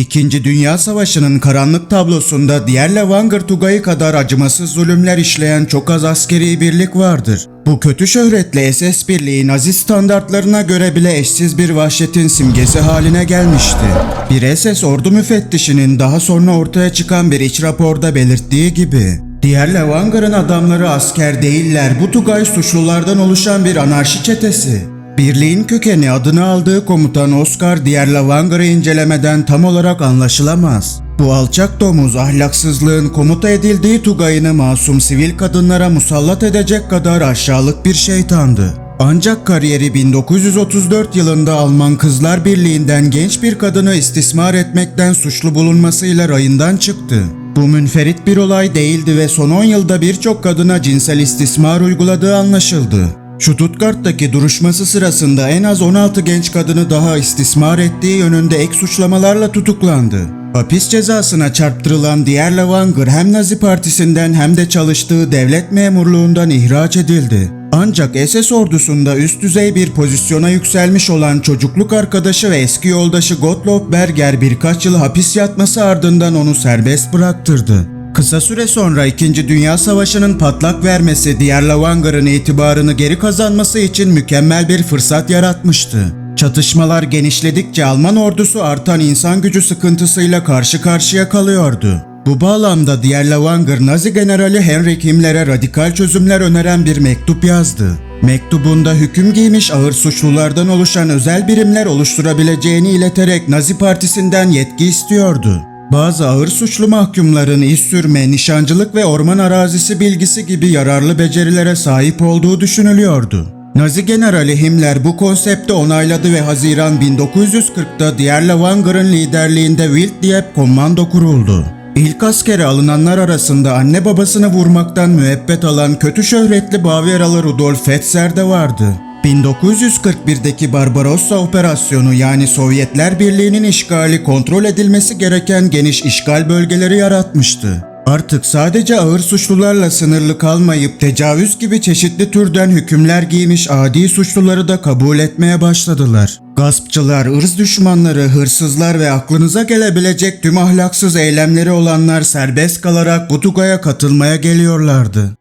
İkinci Dünya Savaşı'nın karanlık tablosunda diğer Levanger Tugayı kadar acımasız zulümler işleyen çok az askeri birlik vardır. Bu kötü şöhretle SS birliği Nazi standartlarına göre bile eşsiz bir vahşetin simgesi haline gelmişti. Bir SS ordu müfettişinin daha sonra ortaya çıkan bir iç raporda belirttiği gibi Diğer Levanger'ın adamları asker değiller, bu Tugay suçlulardan oluşan bir anarşi çetesi. Birliğin kökeni adını aldığı komutan Oscar diğer Lavanger'ı incelemeden tam olarak anlaşılamaz. Bu alçak domuz ahlaksızlığın komuta edildiği Tugay'ını masum sivil kadınlara musallat edecek kadar aşağılık bir şeytandı. Ancak kariyeri 1934 yılında Alman Kızlar Birliği'nden genç bir kadını istismar etmekten suçlu bulunmasıyla rayından çıktı. Bu münferit bir olay değildi ve son 10 yılda birçok kadına cinsel istismar uyguladığı anlaşıldı. Stuttgart'taki duruşması sırasında en az 16 genç kadını daha istismar ettiği yönünde ek suçlamalarla tutuklandı. Hapis cezasına çarptırılan diğer Levanger hem Nazi Partisi'nden hem de çalıştığı devlet memurluğundan ihraç edildi. Ancak SS ordusunda üst düzey bir pozisyona yükselmiş olan çocukluk arkadaşı ve eski yoldaşı Gottlob Berger birkaç yıl hapis yatması ardından onu serbest bıraktırdı. Kısa süre sonra 2. Dünya Savaşı'nın patlak vermesi diğer Lavanger'ın itibarını geri kazanması için mükemmel bir fırsat yaratmıştı. Çatışmalar genişledikçe Alman ordusu artan insan gücü sıkıntısıyla karşı karşıya kalıyordu. Bu bağlamda diğer Lavanger Nazi generali Henrik Himmler'e radikal çözümler öneren bir mektup yazdı. Mektubunda hüküm giymiş ağır suçlulardan oluşan özel birimler oluşturabileceğini ileterek Nazi Partisi'nden yetki istiyordu. Bazı ağır suçlu mahkumların iş sürme, nişancılık ve orman arazisi bilgisi gibi yararlı becerilere sahip olduğu düşünülüyordu. Nazi Generali Himmler bu konsepti onayladı ve Haziran 1940'da diğer Lavanger'ın liderliğinde Wilddiep komando kuruldu. İlk askere alınanlar arasında anne babasını vurmaktan müebbet alan kötü şöhretli Bavyeralı Rudolf Fetzer de vardı. 1941'deki Barbarossa operasyonu yani Sovyetler Birliği'nin işgali kontrol edilmesi gereken geniş işgal bölgeleri yaratmıştı. Artık sadece ağır suçlularla sınırlı kalmayıp tecavüz gibi çeşitli türden hükümler giymiş adi suçluları da kabul etmeye başladılar. Gaspçılar, ırz düşmanları, hırsızlar ve aklınıza gelebilecek tüm ahlaksız eylemleri olanlar serbest kalarak bu tugaya katılmaya geliyorlardı.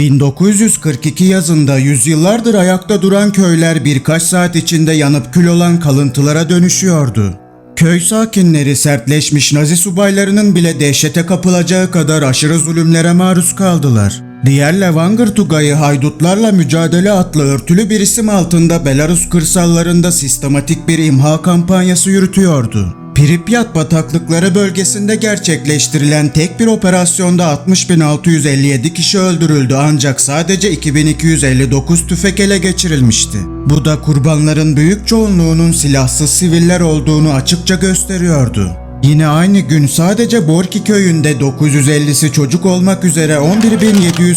1942 yazında yüzyıllardır ayakta duran köyler birkaç saat içinde yanıp kül olan kalıntılara dönüşüyordu. Köy sakinleri sertleşmiş Nazi subaylarının bile dehşete kapılacağı kadar aşırı zulümlere maruz kaldılar. Diğer Levanger Tugayı haydutlarla mücadele adlı örtülü bir isim altında Belarus kırsallarında sistematik bir imha kampanyası yürütüyordu. Pripyat bataklıkları bölgesinde gerçekleştirilen tek bir operasyonda 60.657 kişi öldürüldü ancak sadece 2259 tüfek ele geçirilmişti. Bu da kurbanların büyük çoğunluğunun silahsız siviller olduğunu açıkça gösteriyordu. Yine aynı gün sadece Borki köyünde 950'si çocuk olmak üzere 11.741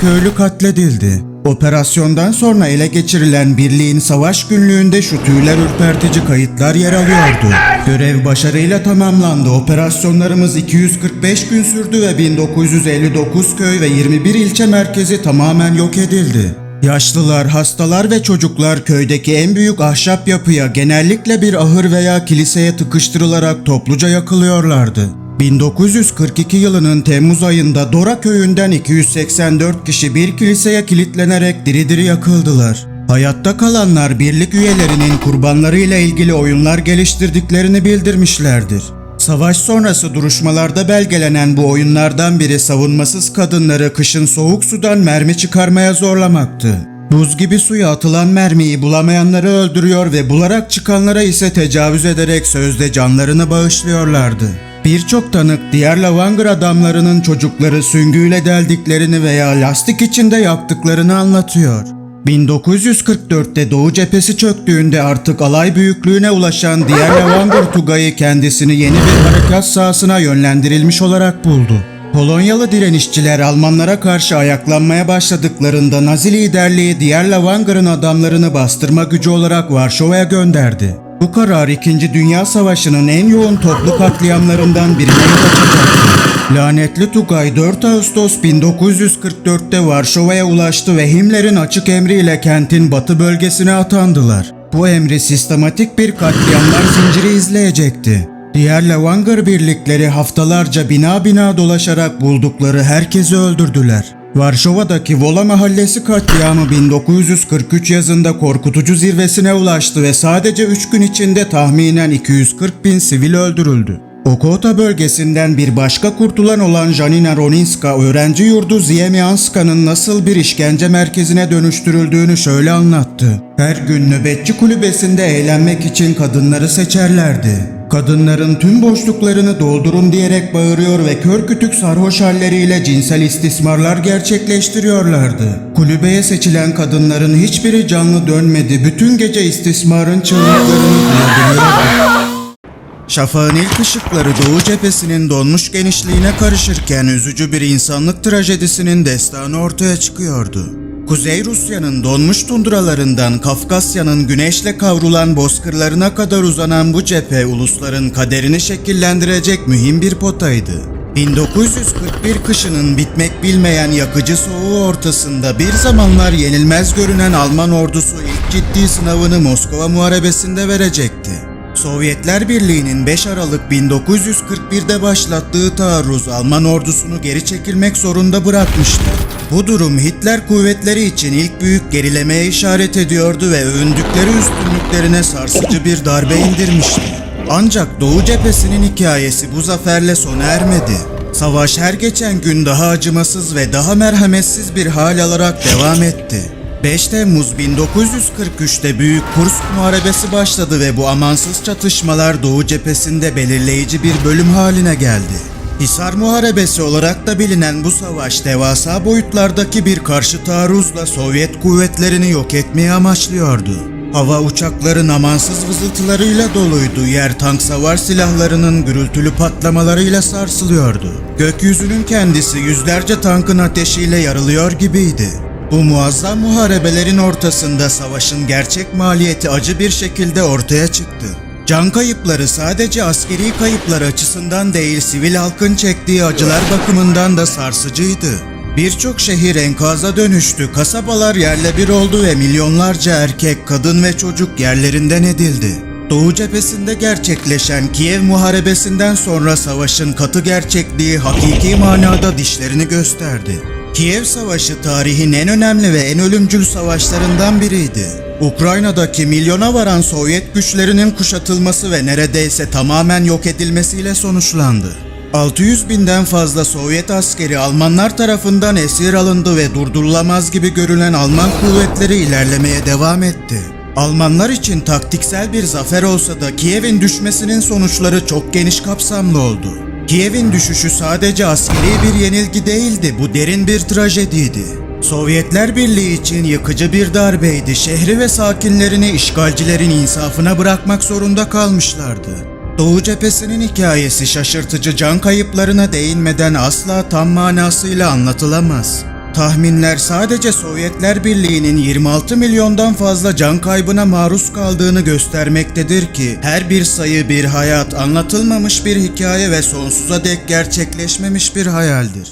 köylü katledildi. Operasyondan sonra ele geçirilen birliğin savaş günlüğünde şu tüyler ürpertici kayıtlar yer alıyordu. Görev başarıyla tamamlandı. Operasyonlarımız 245 gün sürdü ve 1959 köy ve 21 ilçe merkezi tamamen yok edildi. Yaşlılar, hastalar ve çocuklar köydeki en büyük ahşap yapıya genellikle bir ahır veya kiliseye tıkıştırılarak topluca yakılıyorlardı. 1942 yılının Temmuz ayında Dora köyünden 284 kişi bir kiliseye kilitlenerek diri diri yakıldılar. Hayatta kalanlar birlik üyelerinin kurbanlarıyla ilgili oyunlar geliştirdiklerini bildirmişlerdir. Savaş sonrası duruşmalarda belgelenen bu oyunlardan biri savunmasız kadınları kışın soğuk sudan mermi çıkarmaya zorlamaktı. Buz gibi suya atılan mermiyi bulamayanları öldürüyor ve bularak çıkanlara ise tecavüz ederek sözde canlarını bağışlıyorlardı. Birçok tanık diğer Lavanger adamlarının çocukları süngüyle deldiklerini veya lastik içinde yaktıklarını anlatıyor. 1944'te Doğu cephesi çöktüğünde artık alay büyüklüğüne ulaşan diğer Lavanger Tugayı kendisini yeni bir harekat sahasına yönlendirilmiş olarak buldu. Polonyalı direnişçiler Almanlara karşı ayaklanmaya başladıklarında Nazi liderliği diğer Lavanger'ın adamlarını bastırma gücü olarak Varşova'ya gönderdi. Bu karar 2. Dünya Savaşı'nın en yoğun toplu katliamlarından birine yol açacaktı. Lanetli Tugay 4 Ağustos 1944'te Varşova'ya ulaştı ve Himmler'in açık emriyle kentin batı bölgesine atandılar. Bu emri sistematik bir katliamlar zinciri izleyecekti. Diğer Levanger birlikleri haftalarca bina bina dolaşarak buldukları herkesi öldürdüler. Varşova'daki Vola Mahallesi katliamı 1943 yazında korkutucu zirvesine ulaştı ve sadece 3 gün içinde tahminen 240 bin sivil öldürüldü. Okota bölgesinden bir başka kurtulan olan Janina Roninska öğrenci yurdu Ziemianska'nın nasıl bir işkence merkezine dönüştürüldüğünü şöyle anlattı. Her gün nöbetçi kulübesinde eğlenmek için kadınları seçerlerdi. Kadınların tüm boşluklarını doldurun diyerek bağırıyor ve kör kütük sarhoş halleriyle cinsel istismarlar gerçekleştiriyorlardı. Kulübeye seçilen kadınların hiçbiri canlı dönmedi. Bütün gece istismarın çığlıklarını duyabiliyordu. Şafağın ilk ışıkları Doğu cephesinin donmuş genişliğine karışırken üzücü bir insanlık trajedisinin destanı ortaya çıkıyordu. Kuzey Rusya'nın donmuş tundralarından Kafkasya'nın güneşle kavrulan bozkırlarına kadar uzanan bu cephe ulusların kaderini şekillendirecek mühim bir potaydı. 1941 kışının bitmek bilmeyen yakıcı soğuğu ortasında bir zamanlar yenilmez görünen Alman ordusu ilk ciddi sınavını Moskova Muharebesi'nde verecekti. Sovyetler Birliği'nin 5 Aralık 1941'de başlattığı taarruz Alman ordusunu geri çekilmek zorunda bırakmıştı. Bu durum Hitler kuvvetleri için ilk büyük gerilemeye işaret ediyordu ve övündükleri üstünlüklerine sarsıcı bir darbe indirmişti. Ancak Doğu cephesinin hikayesi bu zaferle sona ermedi. Savaş her geçen gün daha acımasız ve daha merhametsiz bir hal alarak devam etti. 5 Temmuz 1943'te Büyük Kursk Muharebesi başladı ve bu amansız çatışmalar Doğu cephesinde belirleyici bir bölüm haline geldi. Hisar Muharebesi olarak da bilinen bu savaş devasa boyutlardaki bir karşı taarruzla Sovyet kuvvetlerini yok etmeyi amaçlıyordu. Hava uçakların amansız vızıltılarıyla doluydu, yer tank savar silahlarının gürültülü patlamalarıyla sarsılıyordu. Gökyüzünün kendisi yüzlerce tankın ateşiyle yarılıyor gibiydi. Bu muazzam muharebelerin ortasında savaşın gerçek maliyeti acı bir şekilde ortaya çıktı. Can kayıpları sadece askeri kayıplar açısından değil sivil halkın çektiği acılar bakımından da sarsıcıydı. Birçok şehir enkaza dönüştü, kasabalar yerle bir oldu ve milyonlarca erkek, kadın ve çocuk yerlerinden edildi. Doğu cephesinde gerçekleşen Kiev Muharebesi'nden sonra savaşın katı gerçekliği hakiki manada dişlerini gösterdi. Kiev Savaşı tarihin en önemli ve en ölümcül savaşlarından biriydi. Ukrayna'daki milyona varan Sovyet güçlerinin kuşatılması ve neredeyse tamamen yok edilmesiyle sonuçlandı. 600 binden fazla Sovyet askeri Almanlar tarafından esir alındı ve durdurulamaz gibi görülen Alman kuvvetleri ilerlemeye devam etti. Almanlar için taktiksel bir zafer olsa da Kiev'in düşmesinin sonuçları çok geniş kapsamlı oldu. Kiev'in düşüşü sadece askeri bir yenilgi değildi, bu derin bir trajediydi. Sovyetler Birliği için yıkıcı bir darbeydi. Şehri ve sakinlerini işgalcilerin insafına bırakmak zorunda kalmışlardı. Doğu cephesinin hikayesi şaşırtıcı can kayıplarına değinmeden asla tam manasıyla anlatılamaz. Tahminler sadece Sovyetler Birliği'nin 26 milyondan fazla can kaybına maruz kaldığını göstermektedir ki her bir sayı bir hayat, anlatılmamış bir hikaye ve sonsuza dek gerçekleşmemiş bir hayaldir.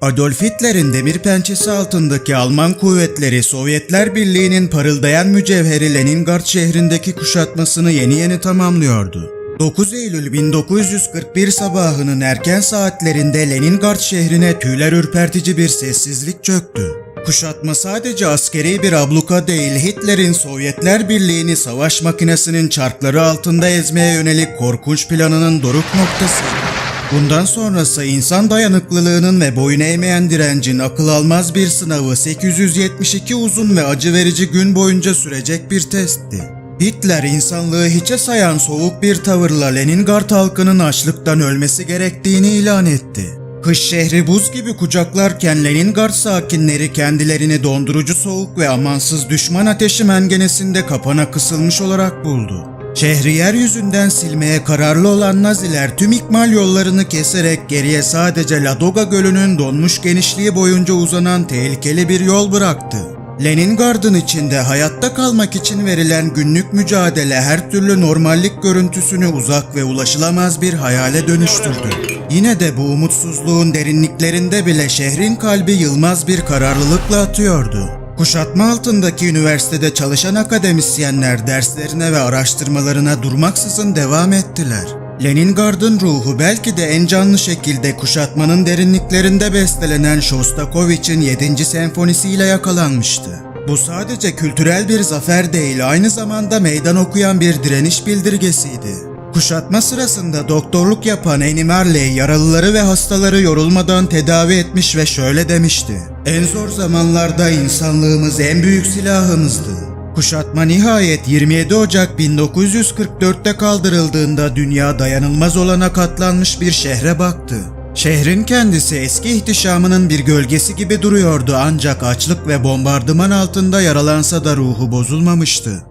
Adolf Hitler'in demir pençesi altındaki Alman kuvvetleri Sovyetler Birliği'nin parıldayan mücevheri Leningrad şehrindeki kuşatmasını yeni yeni tamamlıyordu. 9 Eylül 1941 sabahının erken saatlerinde Leningrad şehrine tüyler ürpertici bir sessizlik çöktü. Kuşatma sadece askeri bir abluka değil, Hitler'in Sovyetler Birliği'ni savaş makinesinin çarkları altında ezmeye yönelik korkunç planının doruk noktasıydı. Bundan sonrası insan dayanıklılığının ve boyun eğmeyen direncin akıl almaz bir sınavı 872 uzun ve acı verici gün boyunca sürecek bir testti. Hitler insanlığı hiçe sayan soğuk bir tavırla Leningrad halkının açlıktan ölmesi gerektiğini ilan etti. Kış şehri buz gibi kucaklarken Leningrad sakinleri kendilerini dondurucu soğuk ve amansız düşman ateşi mengenesinde kapana kısılmış olarak buldu. Şehri yeryüzünden silmeye kararlı olan Naziler tüm ikmal yollarını keserek geriye sadece Ladoga Gölü'nün donmuş genişliği boyunca uzanan tehlikeli bir yol bıraktı. Leningrad'ın içinde hayatta kalmak için verilen günlük mücadele her türlü normallik görüntüsünü uzak ve ulaşılamaz bir hayale dönüştürdü. Yine de bu umutsuzluğun derinliklerinde bile şehrin kalbi yılmaz bir kararlılıkla atıyordu. Kuşatma altındaki üniversitede çalışan akademisyenler derslerine ve araştırmalarına durmaksızın devam ettiler. Leningrad'ın ruhu belki de en canlı şekilde kuşatmanın derinliklerinde bestelenen Shostakovich'in 7. senfonisiyle yakalanmıştı. Bu sadece kültürel bir zafer değil, aynı zamanda meydan okuyan bir direniş bildirgesiydi. Kuşatma sırasında doktorluk yapan Annie Marley yaralıları ve hastaları yorulmadan tedavi etmiş ve şöyle demişti. En zor zamanlarda insanlığımız en büyük silahımızdı. Kuşatma nihayet 27 Ocak 1944'te kaldırıldığında dünya dayanılmaz olana katlanmış bir şehre baktı. Şehrin kendisi eski ihtişamının bir gölgesi gibi duruyordu ancak açlık ve bombardıman altında yaralansa da ruhu bozulmamıştı.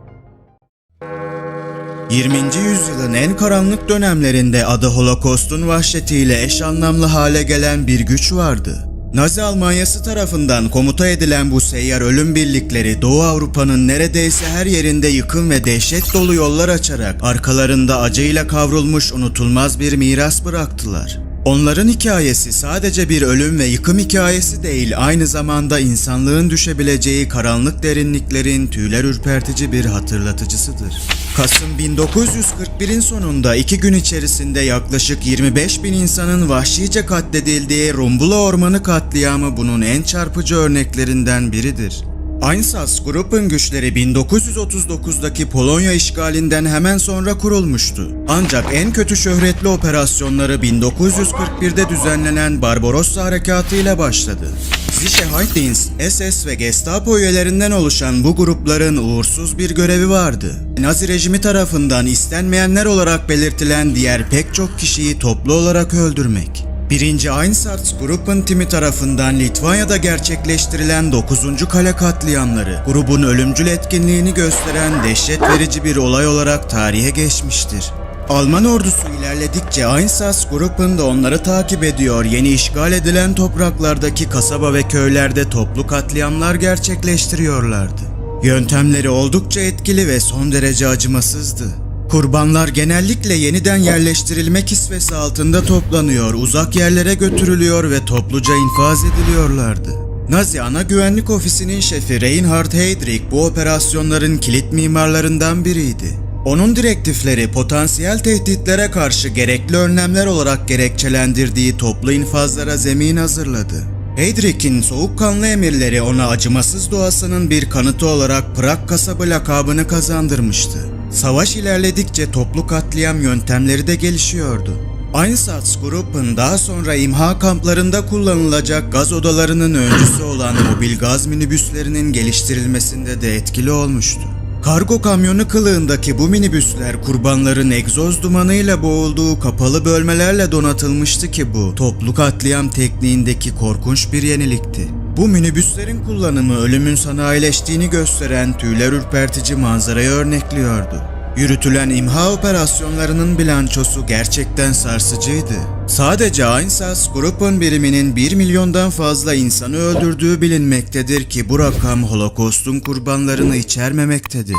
20. yüzyılın en karanlık dönemlerinde adı Holocaust'un vahşetiyle eş anlamlı hale gelen bir güç vardı. Nazi Almanyası tarafından komuta edilen bu seyyar ölüm birlikleri Doğu Avrupa'nın neredeyse her yerinde yıkım ve dehşet dolu yollar açarak arkalarında acıyla kavrulmuş unutulmaz bir miras bıraktılar. Onların hikayesi sadece bir ölüm ve yıkım hikayesi değil, aynı zamanda insanlığın düşebileceği karanlık derinliklerin tüyler ürpertici bir hatırlatıcısıdır. Kasım 1941'in sonunda iki gün içerisinde yaklaşık 25 bin insanın vahşice katledildiği Rumbula Ormanı katliamı bunun en çarpıcı örneklerinden biridir. Einsatzgruppen güçleri 1939'daki Polonya işgalinden hemen sonra kurulmuştu. Ancak en kötü şöhretli operasyonları 1941'de düzenlenen Barbarossa Harekatı ile başladı. Sicherheitsdienst, SS ve Gestapo üyelerinden oluşan bu grupların uğursuz bir görevi vardı. Nazi rejimi tarafından istenmeyenler olarak belirtilen diğer pek çok kişiyi toplu olarak öldürmek. 1. Einsatzgruppen timi tarafından Litvanya'da gerçekleştirilen 9. kale katliamları, grubun ölümcül etkinliğini gösteren dehşet verici bir olay olarak tarihe geçmiştir. Alman ordusu ilerledikçe Einsatzgruppen de onları takip ediyor, yeni işgal edilen topraklardaki kasaba ve köylerde toplu katliamlar gerçekleştiriyorlardı. Yöntemleri oldukça etkili ve son derece acımasızdı. Kurbanlar genellikle yeniden yerleştirilme kisvesi altında toplanıyor, uzak yerlere götürülüyor ve topluca infaz ediliyorlardı. Nazi ana güvenlik ofisinin şefi Reinhard Heydrich bu operasyonların kilit mimarlarından biriydi. Onun direktifleri potansiyel tehditlere karşı gerekli önlemler olarak gerekçelendirdiği toplu infazlara zemin hazırladı. Heydrich'in soğukkanlı emirleri ona acımasız doğasının bir kanıtı olarak Prag kasabı lakabını kazandırmıştı. Savaş ilerledikçe toplu katliam yöntemleri de gelişiyordu. Einsatzgruppen daha sonra imha kamplarında kullanılacak gaz odalarının öncüsü olan mobil gaz minibüslerinin geliştirilmesinde de etkili olmuştu. Kargo kamyonu kılığındaki bu minibüsler kurbanların egzoz dumanıyla boğulduğu kapalı bölmelerle donatılmıştı ki bu toplu katliam tekniğindeki korkunç bir yenilikti. Bu minibüslerin kullanımı ölümün sanayileştiğini gösteren tüyler ürpertici manzarayı örnekliyordu. Yürütülen imha operasyonlarının bilançosu gerçekten sarsıcıydı. Sadece Einsatzgruppen biriminin 1 milyondan fazla insanı öldürdüğü bilinmektedir ki bu rakam Holocaust'un kurbanlarını içermemektedir.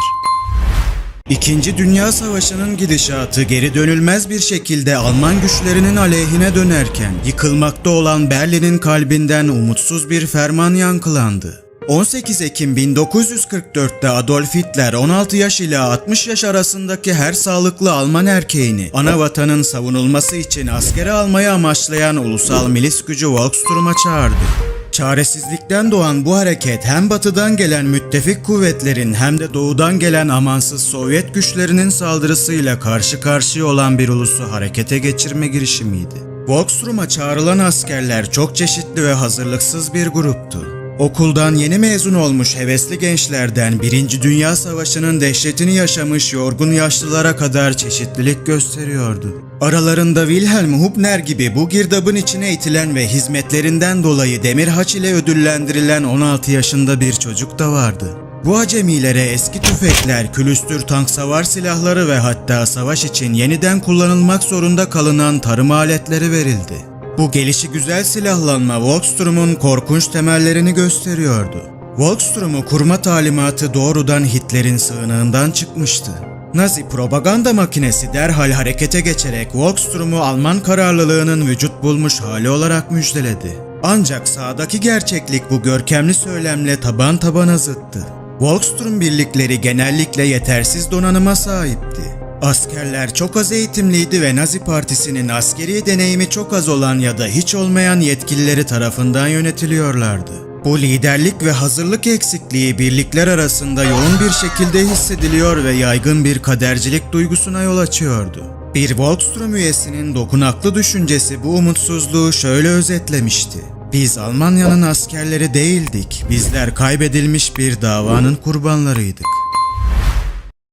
İkinci Dünya Savaşı'nın gidişatı geri dönülmez bir şekilde Alman güçlerinin aleyhine dönerken yıkılmakta olan Berlin'in kalbinden umutsuz bir ferman yankılandı. 18 Ekim 1944'te Adolf Hitler 16 yaş ile 60 yaş arasındaki her sağlıklı Alman erkeğini ana vatanın savunulması için askere almayı amaçlayan ulusal milis gücü Volkssturm'a çağırdı. Çaresizlikten doğan bu hareket hem batıdan gelen müttefik kuvvetlerin hem de doğudan gelen amansız Sovyet güçlerinin saldırısıyla karşı karşıya olan bir ulusu harekete geçirme girişimiydi. Volkssturm'a çağrılan askerler çok çeşitli ve hazırlıksız bir gruptu. Okuldan yeni mezun olmuş hevesli gençlerden Birinci Dünya Savaşı'nın dehşetini yaşamış yorgun yaşlılara kadar çeşitlilik gösteriyordu. Aralarında Wilhelm Hubner gibi bu girdabın içine itilen ve hizmetlerinden dolayı demir haç ile ödüllendirilen 16 yaşında bir çocuk da vardı. Bu acemilere eski tüfekler, külüstür tank savar silahları ve hatta savaş için yeniden kullanılmak zorunda kalınan tarım aletleri verildi. Bu gelişi güzel silahlanma Volkssturm'un korkunç temellerini gösteriyordu. Volkssturm'u kurma talimatı doğrudan Hitler'in sığınağından çıkmıştı. Nazi propaganda makinesi derhal harekete geçerek Volkssturm'u Alman kararlılığının vücut bulmuş hali olarak müjdeledi. Ancak sahadaki gerçeklik bu görkemli söylemle taban tabana zıttı. Volkssturm birlikleri genellikle yetersiz donanıma sahipti. Askerler çok az eğitimliydi ve Nazi Partisi'nin askeri deneyimi çok az olan ya da hiç olmayan yetkilileri tarafından yönetiliyorlardı. Bu liderlik ve hazırlık eksikliği birlikler arasında yoğun bir şekilde hissediliyor ve yaygın bir kadercilik duygusuna yol açıyordu. Bir Volkssturm üyesinin dokunaklı düşüncesi bu umutsuzluğu şöyle özetlemişti. Biz Almanya'nın askerleri değildik, bizler kaybedilmiş bir davanın kurbanlarıydık.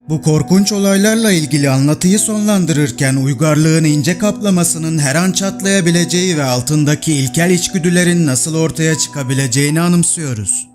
Bu korkunç olaylarla ilgili anlatıyı sonlandırırken uygarlığın ince kaplamasının her an çatlayabileceği ve altındaki ilkel içgüdülerin nasıl ortaya çıkabileceğini anımsıyoruz.